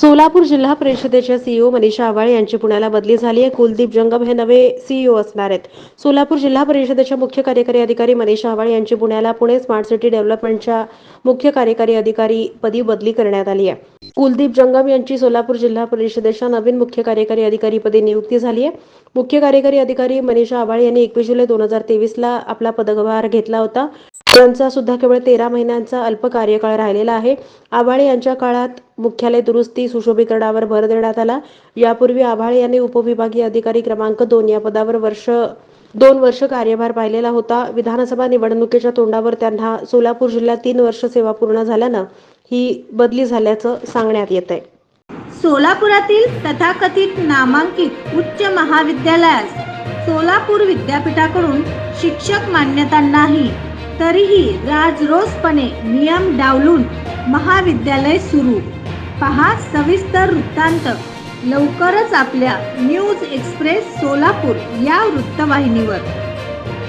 सोलापूर जिल्हा परिषदेच्या सीईओ मनीषा आवाळे यांची पुण्याला बदली झाली आहे. कुलदीप जंगम हे नवे सीईओ असणार आहेत. सोलापूर जिल्हा परिषदेच्या मुख्य कार्यकारी अधिकारी मनीषा आवाळे यांची पुण्याला पुणे स्मार्ट सिटी डेव्हलपमेंटच्या मुख्य कार्यकारी अधिकारी पदी बदली करण्यात आली आहे. कुलदीप जंगम यांची सोलापूर जिल्हा परिषदेच्या नवीन मुख्य कार्यकारी अधिकारी पदी नियुक्ती झाली आहे. मुख्य कार्यकारी अधिकारी मनीषा आवाळे यांनी एकवीस जुलै दोन हजार तेवीसला आपला पदभार घेतला होता. त्यांचा सुद्धा केवळ तेरा महिन्यांचा अल्प कार्यकाळ राहिलेला आहे. आभाळे यांच्या काळात मुख्यालय दुरुस्ती सुशोभीकरणावर भर देण्यात आला. यापूर्वी आव्हाळे यांनी उपविभागीय अधिकारी क्रमांक दोन या पदावर वर्ष दोन वर्ष कार्यभार पाहिलेला होता. विधानसभा निवडणुकीच्या तोंडावर त्यांना सोलापूर जिल्ह्यात तीन वर्ष सेवा पूर्ण झाल्यानं ही बदली झाल्याचं सांगण्यात येत आहे सोलापुरातील तथाकथित नामांकित उच्च महाविद्यालयास सोलापूर विद्यापीठाकडून शिक्षक मान्यता नाही तरीही राजरोसपणे नियम डावलून महाविद्यालय सुरू. पहा सविस्तर वृत्तांत. लवकरच आपल्या न्यूज एक्सप्रेस सोलापूर या वृत्तवाहिनीवर.